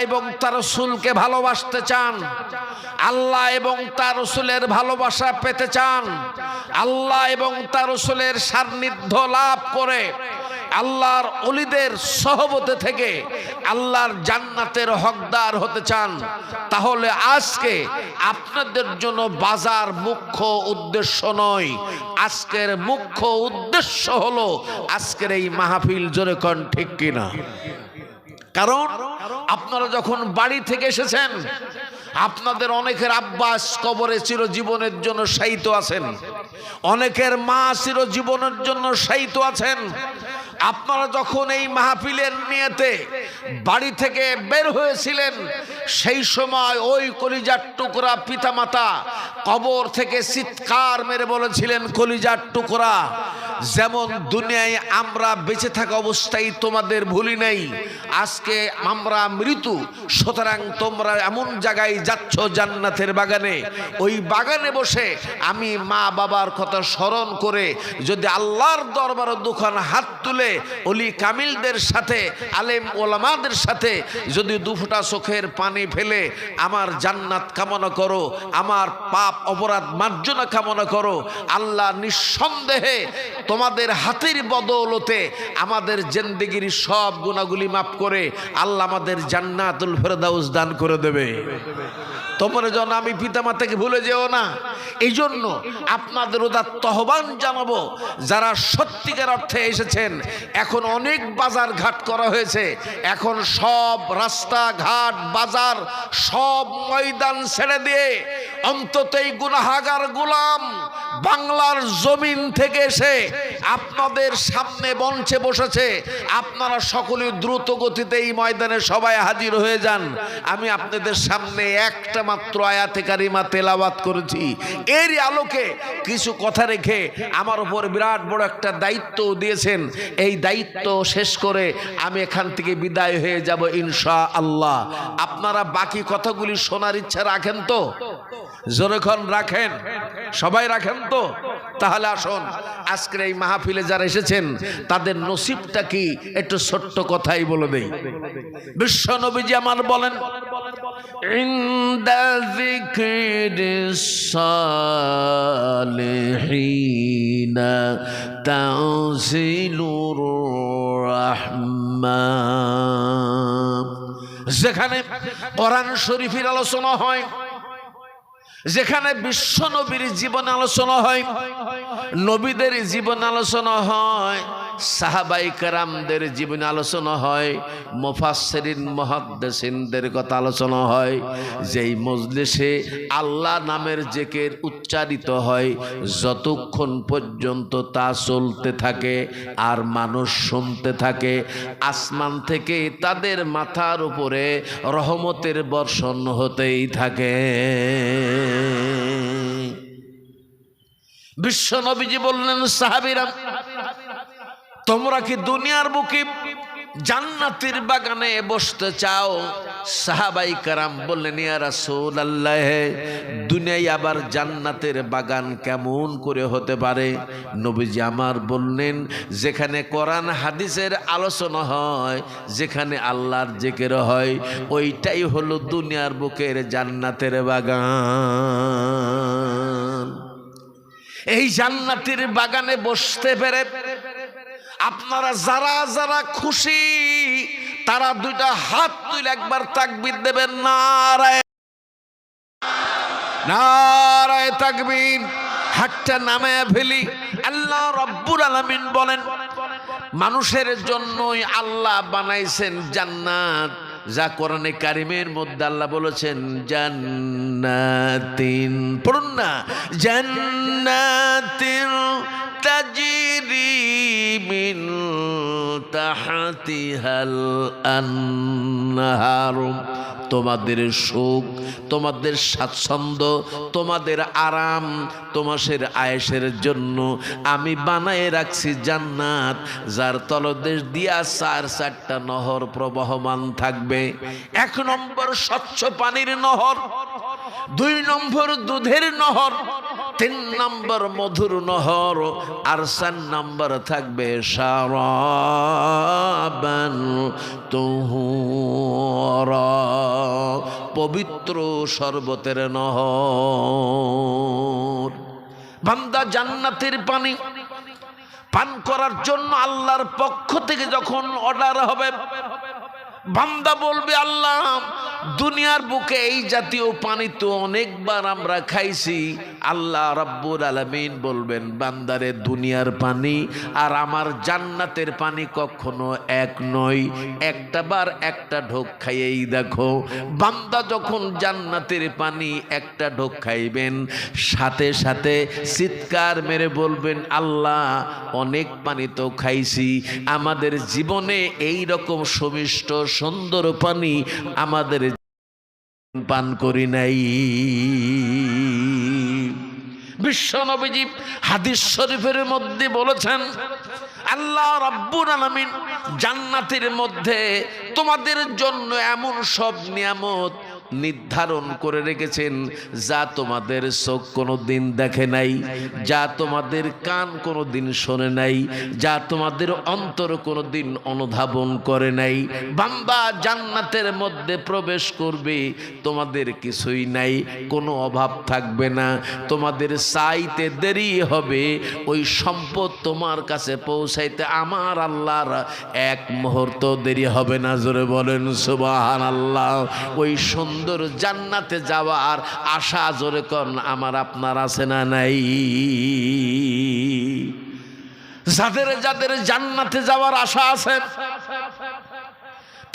এবং তার রসুলকে ভালোবাসতে চান। আল্লাহ এবং তার রসুলের ভালোবাসা পেতে চান। আল্লাহ এবং তার রসুলের সান্নিধ্য লাভ করে আল্লাহর অলিদের সহবতে থেকে আল্লাহর জান্নাতের হকদার হতে চান। তাহলে আজকে আপনাদের জন্য বাজার মুখ্য উদ্দেশ্য নয়। আজকের মুখ্য উদ্দেশ্য হলো আজকের এই মাহফিল জোরে কন ঠিক কিনা? কারণ আপনারা যখন বাড়ি থেকে এসেছেন, আপনাদের অনেকের আব্বাস কবরে চিরজীবনের জন্য সাইিত আছেন। অনেকের মা চিরজীবনের জন্য সাইিত আছেন। আপনারা যখন এই মাহফিলের নিয়েতে বাড়ি থেকে বের হয়েছিলেন, সেই সময় ওই কলিজার টুকরা পিতামাতা কবর থেকে চিৎকার মেরে বলেছিলেন, কলিজার টুকরা, যেমন দুনিয়ায় আমরা বেঁচে থাকা অবস্থায় তোমাদের ভুলি নেই, আজকে আমরা মৃত্যু, সুতরাং তোমরা এমন জায়গায় যাচ্ছ জান্নাতের বাগানে, ওই বাগানে বসে আমি মা বাবার কথা স্মরণ করে যদি আল্লাহর দরবার দুখান হাত তুলে অলি কামিলদের সাথে, আলেম ওলামাদের সাথে যদি দুফোটা চোখের পানি ফেলে, আমার জান্নাত কামনা করো, আমার পাপ অপরাধ মার্জনা কামনা করো, আল্লাহ নিঃসন্দেহে তোমাদের হাতের বদৌলতে আমাদের জেন্দেগির সব গুণাগুলি মাফ করে আল্লাহ আমাদের জান্নাতুল ফেরদাউস দান করে দেবে। তোমরা যেন আমি পিতামাতাকে ভুলে যেও না। এই জন্য আপনাদের ওদার তহবান জানাব, যারা সত্যিকার অর্থে এসেছেন। এখন অনেক বাজার ঘাট করা হয়েছে। এখন সব রাস্তা ঘাট বাজার, সব ময়দান ছেড়ে দিয়ে অন্তত এই গুনাহাগার গুলাম বাংলার জমিন থেকে এসে আপনাদের সামনে মঞ্চে বসেছে। আপনারা সকলে দ্রুত গতিতে এই ময়দানে সবাই হাজির হয়ে যান। আমি আপনাদের সামনে একটা মাত্র আয়াতে কারিমা তেলাবাত করেছি। এর আলোকে কিছু কথা রেখে আমার উপর বিরাট বড় একটা দায়িত্ব দিয়েছেন। এই দায়িত্ব শেষ করে আমি এখান থেকে বিদায় হয়ে যাব ইনশা আল্লাহ আপনারা বাকি কথাগুলি শোনার ইচ্ছা রাখেন তো? জোরেখন রাখেন। সবাই রাখেন তো? তাহলে আসুন, আজকের এই মাহফিলে যারা এসেছেন, তাদের নসিবটা কি? একটু ছোট্ট কথাই বলে দেই। বিশ্ব নবীজি আমার বলেন, ইন্দা ذكر الصالحين تنزل الرحمن যেখানে কোরআন শরীফের আলোচনা হয় যেখানে বিশ্ব নবীর জীবন আলোচনা হয় নবীদের জীবন আলোচনা হয় সাহাবাই কারামদের জীবন আলোচনা হয় মোফাসরিন মহাদ্দেসিনদের কথা আলোচনা হয়, যেই মজলিসে আল্লাহ নামের জেকের উচ্চারিত হয়, যতক্ষণ পর্যন্ত তা চলতে থাকে আর মানুষ শুনতে থাকে, আসমান থেকে তাদের মাথার উপরে রহমতের বর্ষণ হতেই থাকে। বিশ্ব নবীজি বললেন, সাহাবিরা তোমরা কি দুনিয়ার বুকে জান্নাতের বাগানে বসতে চাও? সাহাবাই কারাম বললেন রাসূল আল্লাহ দুনিয়ায় আবার জান্নাতের বাগান কেমন করে হতে পারে? নবীজি আমার বললেন, যেখানে কোরআন হাদিসের আলোচনা হয়, যেখানে আল্লাহর জেকের হয়, ওইটাই হলো দুনিয়ার বুকের জান্নাতের বাগান। এই জান্নাতের বাগানে বসতে পেরে আপনারা যারা যারা খুশি, তারা দুইটা হাত তুলে একবার তাকবির দেবেন। নারায় নারায় তাকবির। হাতটা নামে ফেলি। আল্লাহ রব্বুর আলামিন বলেন, মানুষের জন্যই আল্লাহ বানাইছেন জান্নাত। যা কোরআনে কারিমের মধ্যে আল্লাহ বলেছেন, জান্নাতিন। পড়ুন না। জান্নাতিন তাজরি মিন তাহাতিহাল আনহার। তোমাদের সুখ, তোমাদের স্বাচ্ছন্দ্য, তোমাদের আরাম তোমাদের আয়েসের জন্য আমি বানায় রাখছি জান্নাত, যার তলদেশ দিয়া চার চারটা নহর প্রবহমান থাকবে। এক নম্বর স্বচ্ছ পানির নহর। দুই নম্বর দুধের নহর, তিন নম্বর মধুর নহর, আর চার নম্বর থাকবে সারাবান তুহুরা। পবিত্র শরবতের নহর। বান্দা জান্নাতের পানি পান করার জন্য আল্লাহর পক্ষ থেকে যখন অর্ডার হবে বান্দা বলবে, আল্লাহ, দুনিয়ার বুকে এই জাতীয় পানি তো অনেকবার আমরা খাইছি। আল্লাহ রাব্বুল আলামিন বলবেন, বান্দারে, দুনিয়ার পানি আর আমার জান্নাতের পানি কখনো এক নয়। একটা বার একটা ঢোক খাইয়েই দেখো, বান্দা যখন জান্নাতের পানি একটা ঢোক খাইবেন, সাথে সাথে চিৎকার মেরে বলবেন, আল্লাহ, অনেক পানি তো খাইছি। আমাদের জীবনে এই রকম সুমিষ্ট সুন্দর পানি আমাদের পান করি নাই। বিশ্বনবীজি হাদিস শরীফের মধ্যে বলেছেন, আল্লাহ রাব্বুল আলামিন জান্নাতের মধ্যে তোমাদের জন্য এমন সব নিয়ামত নির্ধারণ করে রেখেছেন, যা তোমাদের চোখ কোনো দিন দেখে নাই, যা তোমাদের কান কোনো দিন শোনে নাই, যা তোমাদের অন্তর কোনো দিন অনুধাবন করে নাই, বান্দা জান্নাতের মধ্যে প্রবেশ করবে, তোমাদের কিছুই নাই, কোনো অভাব থাকবে না, তোমাদের চাইতে দেরি হবে, ওই সম্পদ তোমার কাছে পৌঁছাইতে আমার আল্লাহর এক মুহূর্ত দেরি হবে না। জোরে বলেন সুবাহান আল্লাহ ওই সুন্দর জান্নাতে যাওয়ার আশা জোরে কন, আমার আপনার আছে না নাই? যাদের যাদের জান্নাতে যাওয়ার আশা আছে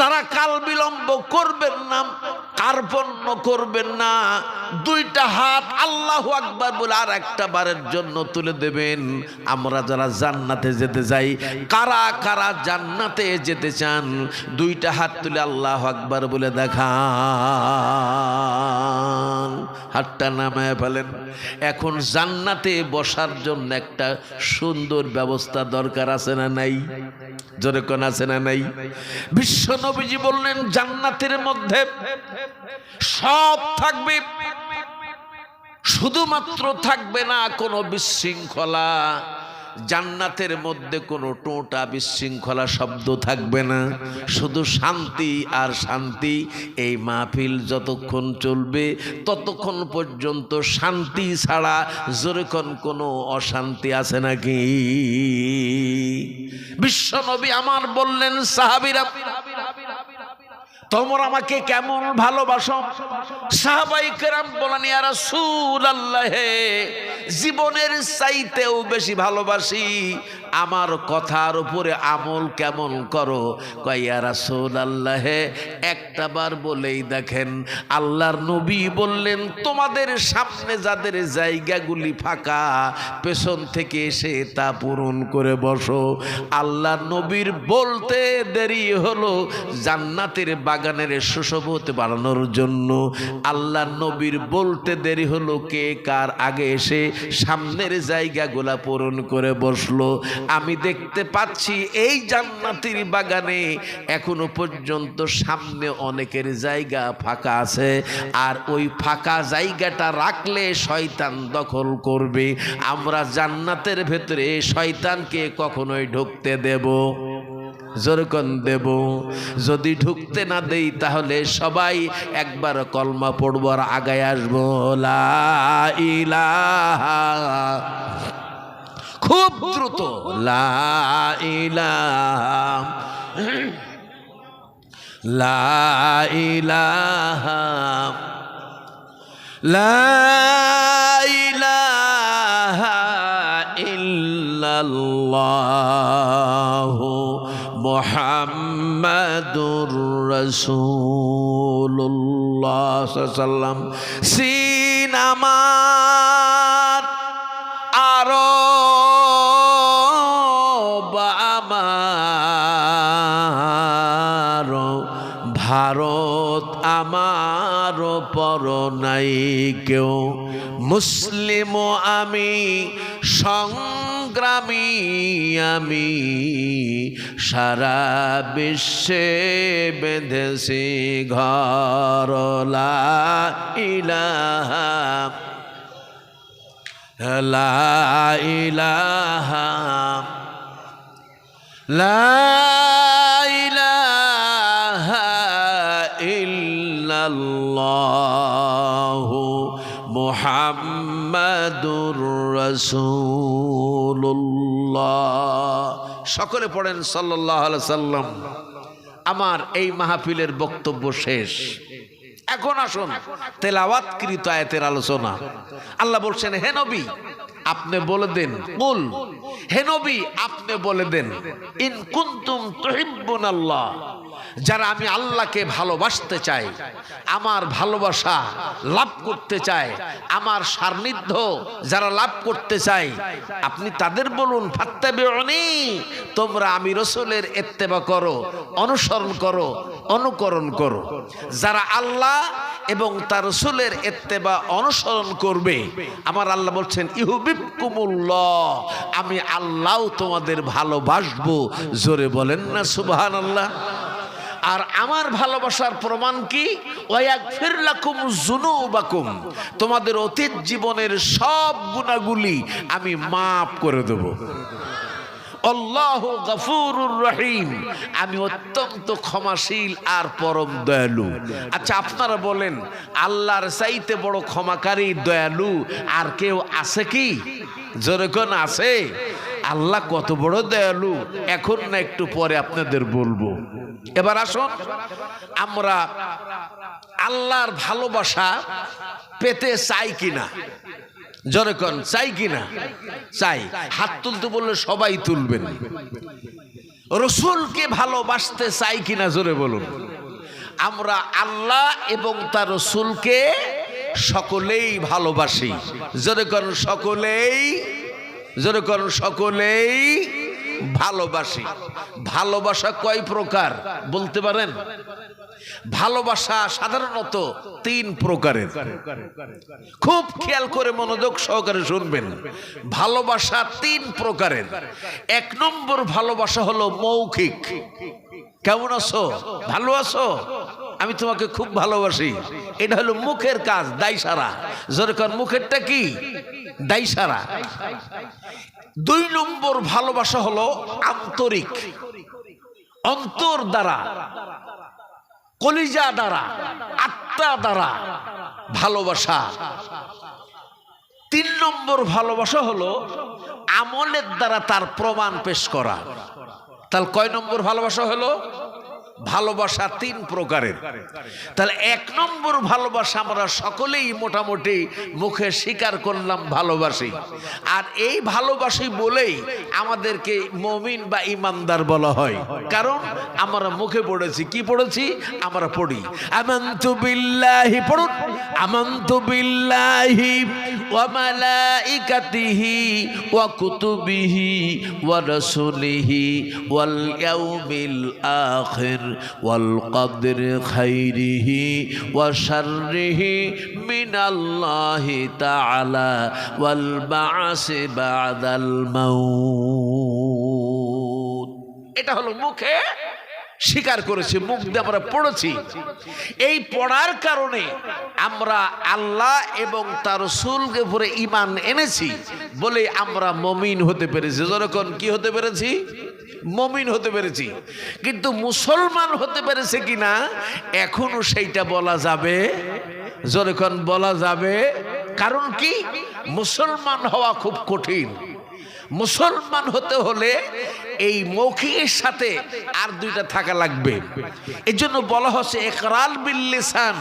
তারা কাল বিলম্ব করবেন না, কার্পণ্য করবেন না। দুইটা হাত আল্লাহ আকবার বলে আর একটা বারের জন্য তুলে দেবেন। আমরা যারা জান্নাতে যেতে যাই কারা কারা জান্নাতে যেতে চান, দুইটা হাত তুলে আল্লাহ আকবার বলে দেখান। হাতটা নামায় ফেলেন। এখন জান্নাতে বসার জন্য একটা সুন্দর ব্যবস্থা দরকার আছে না নাই? জোরে কোন আছে না নাই? বিশ্ব নবীজি বললেন জান্নাতের মধ্যে সব থাকবে শুধুমাত্র থাকবে না কোনো বিশৃঙ্খলা। জান্নাতের মধ্যে কোনো টোটা বিশৃঙ্খলা শব্দ থাকবে না। শুধু শান্তি আর শান্তি। এই মাহফিল যতক্ষণ চলবে, ততক্ষণ পর্যন্ত শান্তি ছাড়া যেরকম কোনো অশান্তি আছে নাকি? বিশ্বনবী আমার বললেন, সাহাবিরা তোমরা আমাকে কেমন ভালোবাসো? সাহাবাই কেরাম বলেন জীবনের চাইতেও বেশি ভালোবাসি আমার কথার উপরে আমল কেমন করো? কয়া রাসুল আল্লাহ একটা বার বলেই দেখেন, আল্লাহর নবী বললেন, তোমাদের সামনে যাদের জায়গাগুলি ফাঁকা, পেছন থেকে এসে তা পূরণ করে বসো। আল্লাহর নবীর বলতে দেরি হলো জান্নাতের বাগানের সুশোভত বাড়ানোর জন্য। আল্লাহর নবীর বলতে দেরি হলো কে কার আগে এসে সামনের জায়গাগুলা পূরণ করে বসল। আমি দেখতে পাচ্ছি এই জান্নাতির বাগানে এখনও পর্যন্ত সামনে অনেকের জায়গা ফাঁকা আছে। আর ওই ফাঁকা জায়গাটা রাখলে শয়তান দখল করবে। আমরা জান্নাতের ভেতরে শয়তানকে কখনোই ঢুকতে দেব, জোরকন দেব। যদি ঢুকতে না দেই তাহলে সবাই একবার কলমা পড়বার আগায় আসব, লা ইলাহা খুব দ্রুত। লা ইলাহা। লা ইলাহা। লা ইলাহা ইল্লাল্লাহ মুহাম্মাদুর রাসূলুল্লাহ সাল্লাম সিন নাই কেউ। মুসলিম আমি, সংগ্রামী আমি, সারা বিশ্বে বেঁধেছি ঘরলা ইলাহা, লা ইলাহা ইলাহা ইল্লাল্লাহ। মুহাম্মাদুর রাসূলুল্লাহ। সকলে পড়েন আলাইহি সাল্লাম। আমার এই মাহফিলের বক্তব্য শেষ। এখন আসুন, তেলাওয়াতকৃত আয়াতের আলোচনা। আল্লাহ বলছেন, হে নবী, আপনি বলে দেন, কুল, হে নবী, আপনি বলে দেন, ইন কুন্তুম তুহিব্বুন আল্লাহ যারা আমি আল্লাহকে ভালোবাসতে চাই, আমার ভালোবাসা লাভ করতে চাই, আমার সান্নিধ্য যারা লাভ করতে চাই, আপনি তাদের বলুন, ফাত্তাবিউনি, তোমরা আমি রসুলের এত্তেবা করো, অনুসরণ করো, অনুকরণ করো। যারা আল্লাহ এবং তার রসুলের এত্তেবা অনুসরণ করবে, আমার আল্লাহ বলছেন ইহুবিবকুমুল্লাহ আমি আল্লাহ তোমাদের ভালোবাসবো। জোরে বলেন না সুবহান আল্লাহ আর আমার ভালোবাসার প্রমাণ কি? ওয়াগফিরলাকুম যুনুবাকুম। তোমাদের অতীত জীবনের সব গুণাগুলি আমি মাফ করে দেব। রহিম। আমি অত্যন্ত ক্ষমাশীল আর পরম দয়ালু। আচ্ছা আপনারা বলেন, আল্লাহর চাইতে বড় ক্ষমাকারী দয়ালু আর কেউ আছে কি? যেরকম আছে? আল্লাহ কত বড় দয়ালু। এখন না একটু পরে আপনাদের বলব। এবার আসুন, আমরা আল্লাহর ভালোবাসা পেতে চাই কিনা? জোরে কন চাই কিনা? চাই। হাত তুলতে বললে সবাই তুলবেন। রসুলকে ভালোবাসতে চাই কিনা? জোরে বলুন। আমরা আল্লাহ এবং তার রসুলকে সকলেই ভালোবাসি। কন, সকলেই, জোরে কন, সকলেই ভালোবাসি। ভালোবাসা কয় প্রকার? বলতে পারেন? ভালোবাসা সাধারণত তিন প্রকারের। খুব খেয়াল করে মনোযোগ সহকারে শুনবেন। ভালোবাসা তিন প্রকারের। এক নম্বর ভালোবাসা হলো মৌখিক। কেমন আছো? ভালো আছো? আমি তোমাকে খুব ভালোবাসি। এটা হলো মুখের কাজ দায় সারা যেরকম মুখেরটা কি? দায় সারা দুই নম্বর ভালোবাসা হলো আন্তরিক। অন্তর দ্বারা কলিজা দ্বারা, আত্মা দ্বারা ভালোবাসা। তিন নম্বর ভালোবাসা হলো আমলের দ্বারা তার প্রমাণ পেশ করা। তাহলে কয় নম্বর ভালোবাসা হলো? ভালোবাসা তিন প্রকারের। তাহলে এক নম্বর ভালোবাসা আমরা সকলেই মোটামুটি মুখে স্বীকার করলাম, ভালোবাসি। আর এই ভালোবাসি বলেই আমাদেরকে মমিন বা ইমানদার বলা হয়। কারণ আমরা মুখে পড়েছি। কি পড়েছি? আমরা পড়ি। আমন্তু বিল্লাহি, পড়ুন। আমন্তু বিল্লাহি ওয়া মালাইকাতিহি ওয়া কুতুবিহি ওয়া রাসূলিহি ওয়াল ইয়াউমিল আখির। ওয়াল কদরি খাইরিহি ওয়া শাররিহি মিনাল্লাহি তাআলা ওয়াল বা'সি বা'দাল মাউত এটা হলো মুখে স্বীকার করেছি, মুখ দিয়ে আমরা পড়েছি। এই পড়ার কারণে আমরা আল্লাহ এবং তার রসুলকে ভরে ইমান এনেছি বলে আমরা মমিন হতে পেরেছি। যখন কি হতে পেরেছি? মমিন হতে পেরেছি। কিন্তু মুসলমান হতে পেরেছে কিনা, এখনও সেইটা বলা যাবে। যখন বলা যাবে। কারণ কি? মুসলমান হওয়া খুব কঠিন। মুসলমান হতে হলে এই মৌখিকের সাথে আর দুইটা থাকা লাগবে। এই জন্য বলা হচ্ছে একরাল বিল লিসান,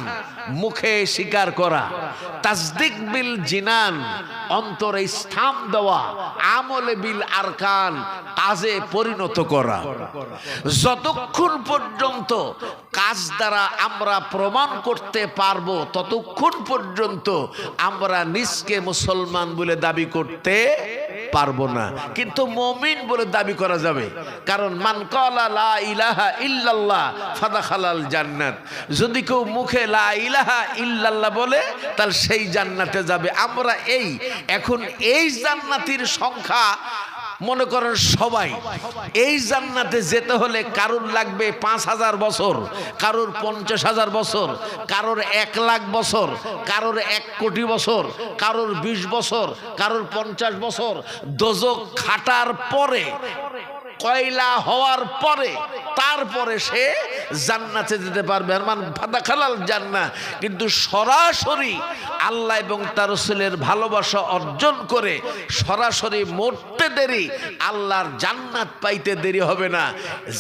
মুখে স্বীকার করা। তাজদিক বিল জিনান, অন্তরে স্থান দেওয়া। আমলে বিল আরকান, কাজে পরিণত করা। যতক্ষণ পর্যন্ত কাজ দ্বারা আমরা প্রমাণ করতে পারব, ততক্ষণ পর্যন্ত আমরা নিজকে মুসলমান বলে দাবি করতে পারব না। কিন্তু মমিন বলে দাবি করা যাবে কারণ মান ইলাহা জান্নাত। যদি কেউ মুখে লা ইলাহা ইল্লাল্লাহ বলে, তাহলে সেই জান্নাতে যাবে। আমরা এই, এখন এই জান্নাতির সংখ্যা মনে করেন সবাই। এই জান্নাতে যেতে হলে কারোর লাগবে পাঁচ হাজার বছর, কারোর পঞ্চাশ হাজার বছর, কারোর এক লাখ বছর, কারোর এক কোটি বছর, কারোর বিশ বছর, কারোর পঞ্চাশ বছর। দোজক খাটার পরে কয়লা হওয়ার পরে তারপরে সে জান্নাতে যেতে পারবে। আর মান ফাদা খালাল জান্না কিন্তু সরাসরি আল্লাহ এবং তার রসুলের ভালোবাসা অর্জন করে সরাসরি মরতে দেরি, আল্লাহর জান্নাত পাইতে দেরি হবে না।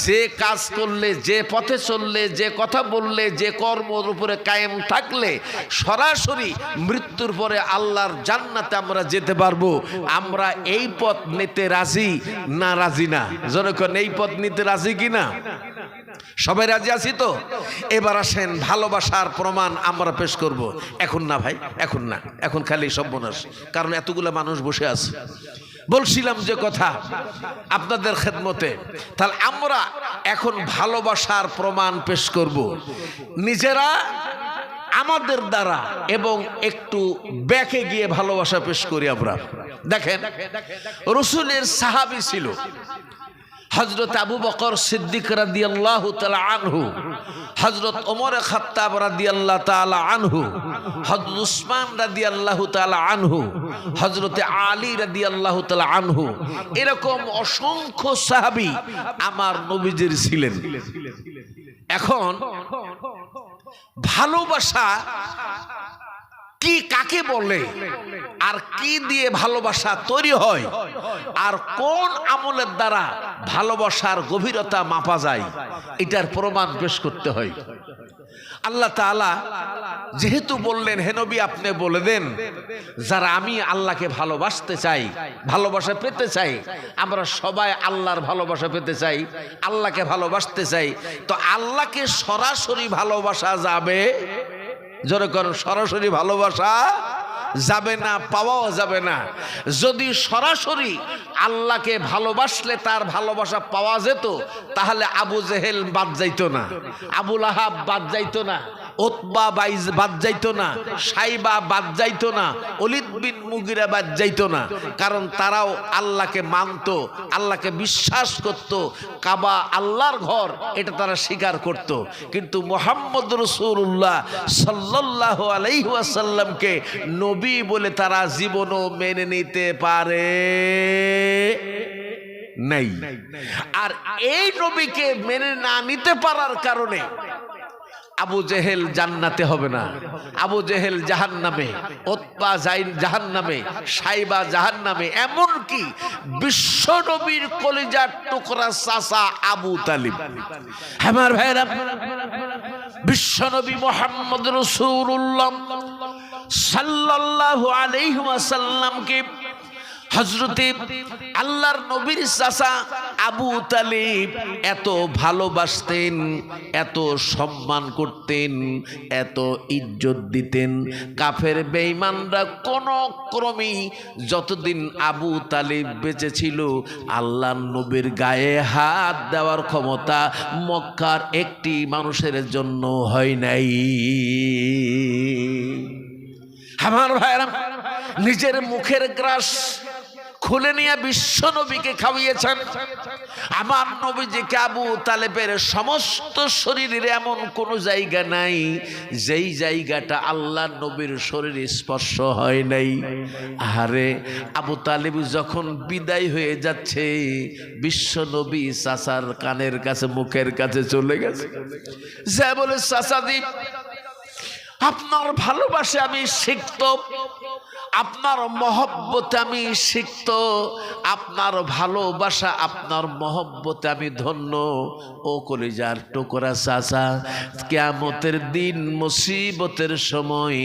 যে কাজ করলে, যে পথে চললে, যে কথা বললে, যে কর্মর উপরে কায়েম থাকলে সরাসরি মৃত্যুর পরে আল্লাহর জান্নাতে আমরা যেতে পারব। আমরা এই পথ নিতে রাজি না রাজি না? জনগণ এই পথ নিতে রাজি কিনা? সবাই রাজি আছি তো? এবার আসেন, ভালোবাসার প্রমাণ আমরা পেশ করব। এখন না ভাই, এখন না, এখন খালি সর্বনাশ, কারণ এতগুলো মানুষ বসে আছে। বলছিলাম যে কথা, আপনাদের খেদমতে, তাহলে আমরা এখন ভালোবাসার প্রমাণ পেশ করব। নিজেরা, আমাদের দ্বারা এবং একটু ব্যাকে গিয়ে ভালোবাসা পেশ করি আমরা। দেখেন, রসুলের সাহাবি ছিল। হজরত আবু বকর সিদ্দিক রাদি আল্লাহ আনহু হজরত ওমর খাত্তাব রাদি আল্লাহ তালা আনহু হজরত উসমান রাদি আল্লাহ তালা আনহু হজরত আলী রাদি আল্লাহ তালা আনহু, এরকম অসংখ্য সাহাবি আমার নবীজির ছিলেন। এখন ভালোবাসা কি কাকে বলে? আর কি দিয়ে ভালোবাসা তৈরি হয়? আর কোন আমলের দ্বারা ভালোবাসার গভীরতা মাপা যায়? এটার প্রমাণ পেশ করতে হয়। আল্লাহ তাআলা যেহেতু বললেন হেনবি আপনি বলে দেন, যারা আমি আল্লাহকে ভালোবাসতে চাই, ভালোবাসা পেতে চাই, আমরা সবাই আল্লাহর ভালোবাসা পেতে চাই, আল্লাহকে ভালোবাসতে চাই, তো আল্লাহকে সরাসরি ভালোবাসা যাবে জোরে করো, সরাসরি ভালোবাসা যাবে না, পাওয়াও যাবে না। যদি সরাসরি আল্লাহকে ভালোবাসলে তার ভালোবাসা পাওয়া যেত, তাহলে আবু জেহেল বাদ যাইতো না আবুল আহাব বাদ যাইতো না। ওতবা বাইজ বাদ যাইতো না, সাইবা বাদ যাইতো না অলিদ বিন মুগিরা বাদ যাইতো না। কারণ তারাও আল্লাহকে মানতো, আল্লাহকে বিশ্বাস করত, কাবা আল্লাহর ঘর, এটা তারা স্বীকার করত। কিন্তু মোহাম্মদ রসুল্লাহ সাল্লাহ আলাইহাসাল্লামকে নবী বলে তারা জীবনও মেনে নিতে পারে নাই। আর এই নবীকে মেনে না নিতে পারার কারণে আবু জেহেল জান্নাতে হবে না। আবু জেহেল জাহান নামে ওৎপা জাইন জাহান নামে সাইবা জাহান নামে এমনকি বিশ্ব নবীর কলিজার টুকরা চাষা আবু তালিব। আমার ভাইরা বিশ্ব নবী মোহাম্মদ রসুল্লাহ সাল্লাল্লাহু আলাইহি ওয়াসাল্লামকে হজরতে আল্লাহর নবীর চাষা আবু তালিব এত ভালোবাসতেন, এত সম্মান করতেন, এত ইজ্জত দিতেন। কাফের বেঈমানরা কোন ক্রমেই যতদিন আবু তালিব বেঁচে ছিল, আল্লাহর নবীর গায়ে হাত দেওয়ার ক্ষমতা মক্কার একটি মানুষের জন্য হয় নাই। আমার ভাইরা নিজের মুখের গ্রাস খুলে নিয়ে বিশ্ব নবীকে খাওয়িয়েছেন। আমার নবীজিকে আবু তালেবের সমস্ত শরীরের এমন কোনো জায়গা নাই, যেই জায়গাটা আল্লাহ নবীর শরীরে স্পর্শ হয় নাই। আরে আবু তালেব যখন বিদায় হয়ে যাচ্ছে, বিশ্ব নবী চাচার কানের কাছে, মুখের কাছে চলে গেছে। যা বলে চাচাদি আপনার ভালোবাসে আমি শিখত আপনার মহব্বতে আমি শিখত আপনার ভালোবাসা, আপনার মহব্বতে আমি ধন্য। ও কলিজার টুকরা চাচা, কেয়ামতের দিন, মুসিবতের সময়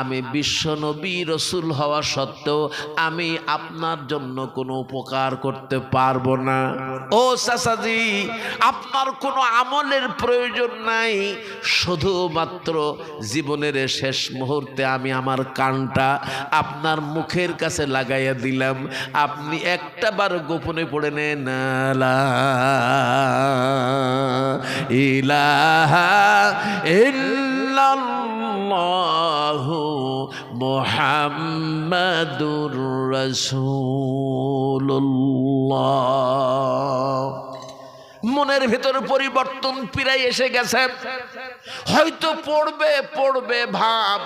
আমি বিশ্বনবী রসুল হওয়া সত্ত্বেও আমি আপনার জন্য কোনো উপকার করতে পারব না। ও চাচাজি, আপনার কোনো আমলের প্রয়োজন নাই। শুধুমাত্র জীবনের শেষ মুহূর্তে আমি আমার কানটা আপনার মুখের কাছে লাগাইয়া দিলাম। আপনি একটা বার গোপনে পড়ে নেন ইলাহা ইল্লাল্লাহু মুহাম্মাদুর মনের ভেতর পরিবর্তন পিরাই এসে গেছে। হয়তো পড়বে পড়বে ভাব।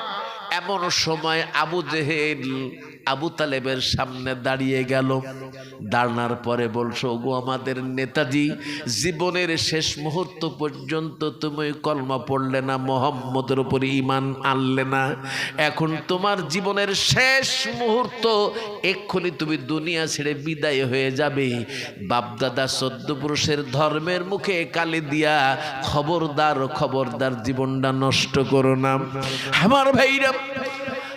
এমন সময় আবু জেহেল আবু তালেবের সামনে দাঁড়িয়ে গেল। দাঁড়ানোর পরে বলছো গো আমাদের নেতাজি, জীবনের শেষ মুহূর্ত পর্যন্ত তুমি কলমা পড়লে না, মোহাম্মদের উপরে ইমান আনলে না? এখন তোমার জীবনের শেষ মুহূর্ত, এক্ষুনি তুমি দুনিয়া ছেড়ে বিদায় হয়ে যাবে। বাপদাদা সদ্য পুরুষের ধর্মের মুখে কালি দিয়া, খবরদার খবরদার জীবনটা নষ্ট করো না। আমার ভাইরা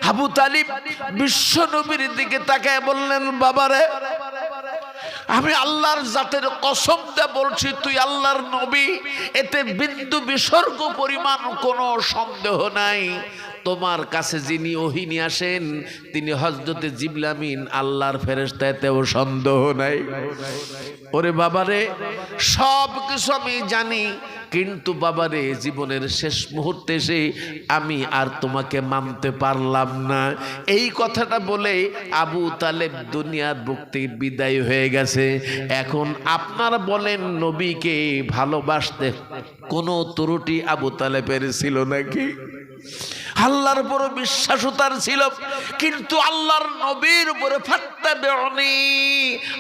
আবু তালিব বিশ্ব নবীর দিকে তাকায় বললেন, বাবারে, আমি আল্লাহর জাতের কসম দে বলছি, তুই আল্লাহর নবী। এতে বিন্দু বিসর্গ পরিমাণ কোনো সন্দেহ নাই। তোমার কাছে যিনি ওহিনী আসেন, তিনি হজরতে জিবলামিন আল্লাহর ফেরেস্তা এতেও সন্দেহ নাই। ওরে বাবারে সব কিছু আমি জানি কিন্তু বাবারে, জীবনের শেষ মুহূর্তে এসে আমি আর তোমাকে মানতে পারলাম না। এই কথাটা বলে আবু তালেব দুনিয়ার বুক থেকে বিদায় হয়ে গেছে। এখন আপনার বলেন, নবীকে ভালোবাসতে কোনো ত্রুটি আবু তালেবের ছিল নাকি? আল্লাহর উপর বিশ্বাস তার ছিল, কিন্তু আল্লাহর নবীর উপরে ফাত্তা বেরনি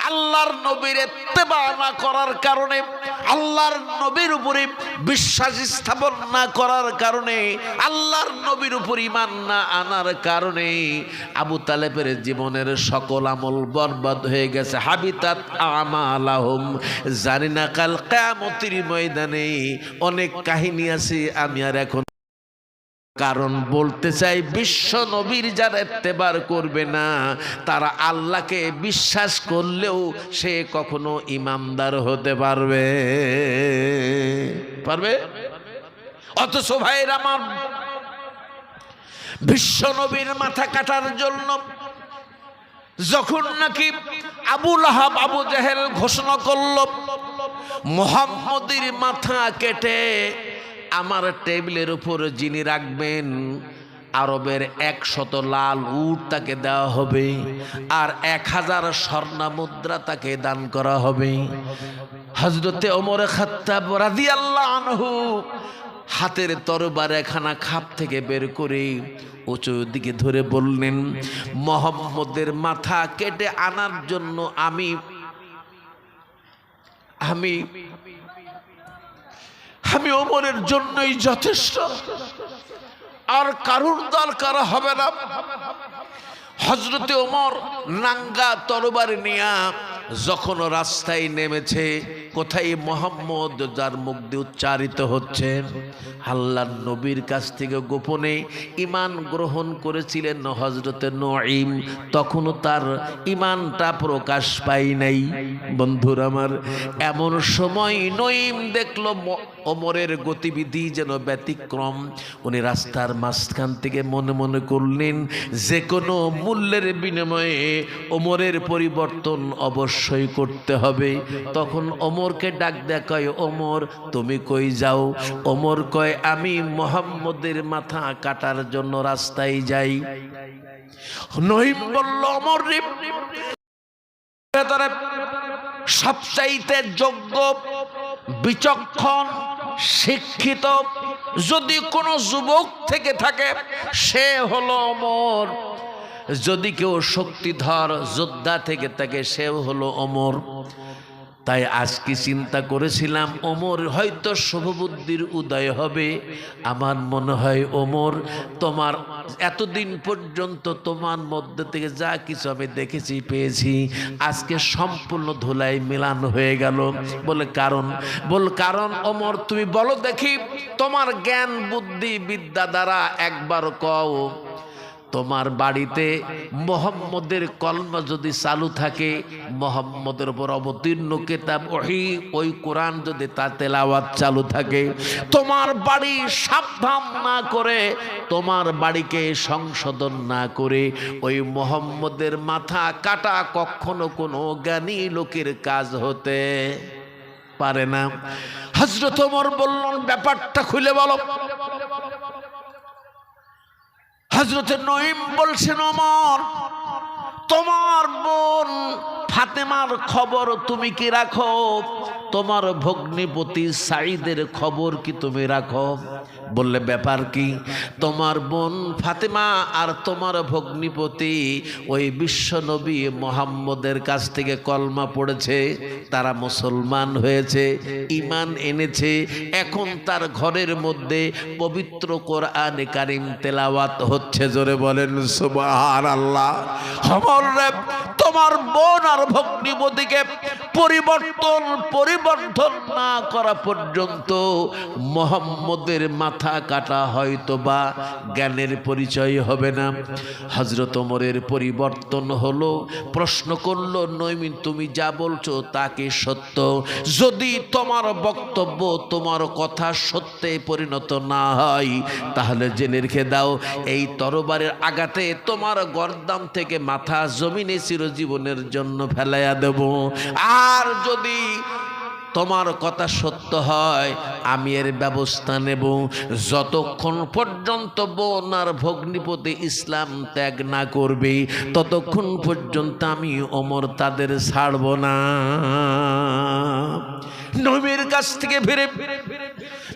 আল্লাহর নবীর এত্তেবা না করার কারণে আল্লাহর নবীর উপরে বিশ্বাস স্থাপন না করার কারণে, আল্লাহর নবীর উপর ইমান না আনার কারণে আবু তালেবের জীবনের সকল আমল বরবাদ হয়ে গেছে। হাবিতাত আমালাহুম। জানি না কাল কেয়ামতির ময়দানে অনেক কাহিনী আছে, আমি আর এখন কারণ বলতে চাই বিশ্ব নবীর যারা এত্তেবার করবে না, তারা আল্লাহকে বিশ্বাস করলেও সে কখনো ইমানদার হতে পারবে। পারবে? অথচ ভাইয়ের আমার, বিশ্ব নবীর মাথা কাটার জন্য যখন নাকি আবুল আহাব আবু জাহেল ঘোষণা করল, মোহাম্মদের মাথা কেটে আমার টেবিলের উপর যিনি রাখবেন, আরবের একশত লাল উট তাকে দেওয়া হবে আর এক হাজার স্বর্ণা মুদ্রা তাকে দান করা হবে। হজরতে খাত্তাব রাজি আল্লাহ হাতের তরবার এখানা খাপ থেকে বের করে উঁচু দিকে ধরে বললেন, মোহাম্মদের মাথা কেটে আনার জন্য আমি আমি আমি ওমরের জন্যই যথেষ্ট। আর কারুর দরকার হবে না? হজরতে ওমর নাঙ্গা তরবারি নিয়া যখন রাস্তায় নেমেছে, কোথায় মোহাম্মদ যার মুখ দিয়ে উচ্চারিত হচ্ছে? আল্লাহ নবীর কাছ থেকে গোপনে ইমান গ্রহণ করেছিলেন হজরতে নঈম। তখনও তার ইমানটা প্রকাশ পাই নাই। বন্ধুর আমার, এমন সময় নঈম দেখল ওমরের গতিবিধি যেন ব্যতিক্রম। উনি রাস্তার মাঝখান থেকে মনে মনে করলেন, যে কোনো মূল্যের বিনিময়ে ওমরের পরিবর্তন অবশ্যই করতে হবে। তখন ওমরকে ডাক দেখায় ওমর, তুমি কই যাও? ওমর কয়, আমি মোহাম্মদের মাথা কাটার জন্য রাস্তায় যাই। নহিম বলল অমর সবচাইতে যোগ্য, বিচক্ষণ, শিক্ষিত, যদি কোনো যুবক থেকে থাকে, সে হলো অমর যদি কেউ শক্তিধর যোদ্ধা থেকে থাকে, সেও হলো অমর তাই আজকে চিন্তা করেছিলাম, ওমর হয়তো শুভবুদ্ধির উদয় হবে। আমার মনে হয়, ওমর, তোমার এতদিন পর্যন্ত তোমার মধ্যে থেকে যা কিছু আমি দেখেছি, পেয়েছি, আজকে সম্পূর্ণ ধুলাই মিলান হয়ে গেল। বলে কারণ, বল কারণ, ওমর, তুমি বলো দেখি, তোমার জ্ঞান, বুদ্ধি, বিদ্যা দ্বারা একবার কও। তোমার বাড়িতে মোহাম্মদের কলমা যদি চালু থাকে, মোহাম্মদের উপর অবতীর্ণ কেতাব, ওহি, ওই কোরআন যদি তার তেলাওয়াত চালু থাকে, তোমার বাড়ি সাবধান না করে, তোমার বাড়িকে সংশোধন না করে, ওই মোহাম্মদের মাথা কাটা কখনো কোনো জ্ঞানী লোকের কাজ হতে পারে না। হজরত ওমর বললেন ব্যাপারটা খুলে বলো। হজরত নঈম বলছেন অমর তোমার বোন ফাতেমার খবর তুমি কি রাখো? তোমার ভগ্নিপতি সাইদের খবর কি তুমি রাখো? বললে, ব্যাপার কি? তোমার বোন ফাতেমা আর তোমার ভগ্নিপতি ওই বিশ্বনবী মোহাম্মদের কাছ থেকে কলমা পড়েছে, তারা মুসলমান হয়েছে ইমান এনেছে, এখন তার ঘরের মধ্যে পবিত্র কোরআন কারিম তেলাওয়াত হচ্ছে। জোরে বলেন সুবহান আল্লাহ রে তোমার বোন আর ভগ্নিপতিকে পরিবর্তন পরিবর্তন না করা পর্যন্ত মোহাম্মদের মাথা কাটা হয়তো বা জ্ঞানের পরিচয় হবে না। হজরত ওমরের পরিবর্তন হলো, প্রশ্ন করল, নৈমিন, তুমি যা বলছো তাকে সত্য? যদি তোমার বক্তব্য তোমার কথা সত্যে পরিণত না হয়, তাহলে জেনে রেখে দাও, এই তরবারের আঘাতে তোমার গর্দাম থেকে মাথা জমিনে চিরজীবনের জন্য ফেলাইয়া দেব। আর যদি তোমার কথা সত্য হয়, আমি এর ব্যবস্থা নেব। যতক্ষণ পর্যন্ত বোন আর ভগ্নিপতি ইসলাম ত্যাগ না করবে, ততক্ষণ পর্যন্ত আমি অমর তাদের ছাড়ব না। নবীর কাছ থেকে ফিরে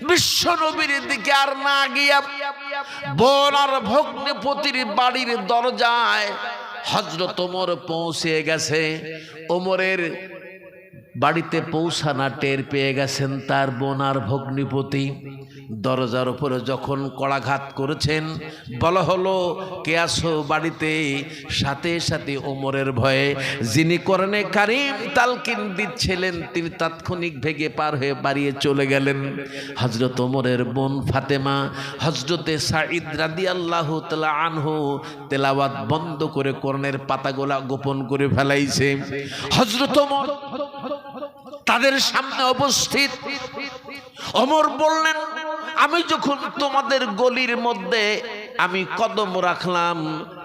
বিশ্ব নবীর দিকে আর না গিয়া বোন আর ভগ্নিপতির বাড়ির দরজায় হজরত ওমর পৌঁছে গেছে। ওমরের বাড়িতে পৌঁছানা টের পেয়ে গেছেন তার বোন আর ভগ্নিপতি। দরজার উপরে যখন কড়াঘাত করেছেন, বলা হলো, কে আসো বাড়িতে? সাথে সাথে ওমরের ভয়ে, যিনি করণে কারিম, তালকিন দিচ্ছিলেন, তিনি তাৎক্ষণিক ভেগে পার হয়ে বাড়িয়ে চলে গেলেন। হজরত ওমরের বোন ফাতেমা হজরতে সাঈদ রাদি আল্লাহ তালা আনহু, তেলাওয়াত বন্ধ করে করণের পাতাগোলা গোপন করে ফেলাইছে। হজরত ওমর তাদের সামনে অবস্থিত অমর বললেন, আমি যখন তোমাদের গলির মধ্যে আমি কদম রাখলাম,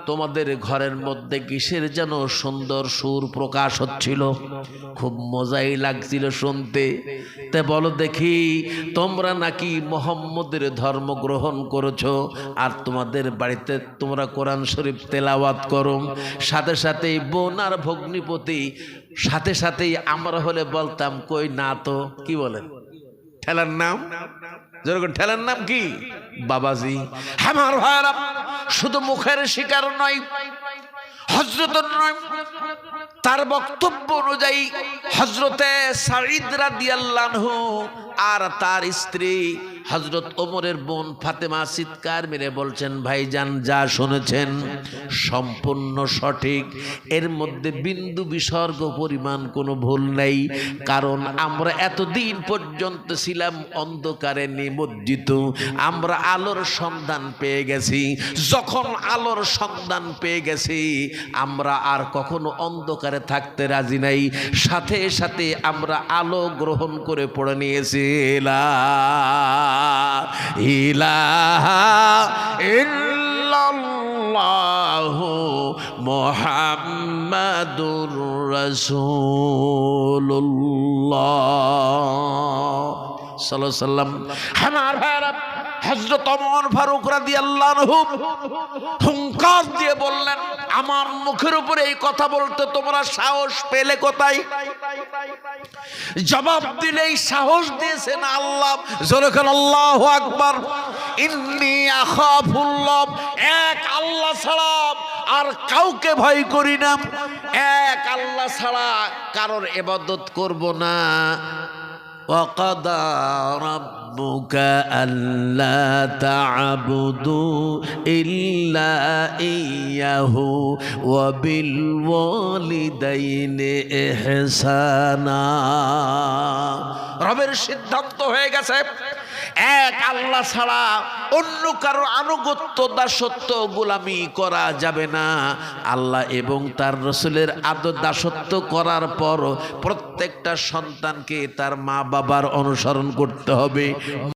তোমাদের ঘরের মধ্যে কিসের যেন সুন্দর সুর প্রকাশ হচ্ছিল? খুব মজাই লাগছিল শুনতে। তে বলো দেখি, তোমরা নাকি মোহাম্মদের ধর্ম গ্রহণ করেছ? আর তোমাদের বাড়িতে তোমরা কোরআন শরীফ তেলাওয়াত করো? সাথে সাথেই বোন আর ভগ্নিপতি সাথে সাথেই আমরা হলে বলতাম, কই না তো? কি বলেন? ঠেলার নাম? যেরকম ঠেলার নাম কি? বাবাজি, আমার ভাইরা, শুধু মুখের শিকার নয় হজরত নয়, তার বক্তব্য অনুযায়ী হজরতে সাঈদ রাদিয়াল্লাহু আর তার স্ত্রী হজরত ওমরের বোন ফাতেমা চিৎকার মেরে বলছেন, ভাইজান, যা শুনেছেন সম্পূর্ণ সঠিক। এর মধ্যে বিন্দু বিসর্গ পরিমাণ কোনো ভুল নেই, কারণ আমরা এতদিন পর্যন্ত ছিলাম অন্ধকারে নিমজ্জিত। আমরা আলোর সন্ধান পেয়ে গেছি। যখন আলোর সন্ধান পেয়ে গেছি, আমরা আর কখনো অন্ধকারে থাকতে রাজি নাই। সাথে সাথে আমরা আলো গ্রহণ করে পড়ে নিয়েছি লা ইলাহা ইল্লাল্লাহু মুহাম্মাদুর রাসূলুল্লাহ সাল্লাল্লাহু সাল্লাম আমার ভাইরা হযরত ওমর ফারুক রাদিয়াল্লাহু হুঙ্কার দিয়ে আমার মুখের উপরে এই কথা বলতে তোমরা সাহস পেলে কোথায়? জবাব দিলেই সাহস দিয়েছেন আল্লাহ। জোরেখান আল্লাহ আকবার। ইন্নি আখাফুল্লাহ এক আল্লাহ ছাড়া আর কাউকে ভয় করি না। এক আল্লাহ ছাড়া কারোর এবাদত করব না। وقضى ربك ألا تعبدوا إلا إياه وبالوالدين إحسانا রবের সিদ্ধান্ত হয়ে গেছে এক আল্লাহ ছাড়া অন্য কারও আনুগত্য দাসত্ব গোলামি করা যাবে না। আল্লাহ এবং তার রসুলের আদর দাসত্ব করার পর প্রত্যেকটা সন্তানকে তার মা বাবার অনুসরণ করতে হবে।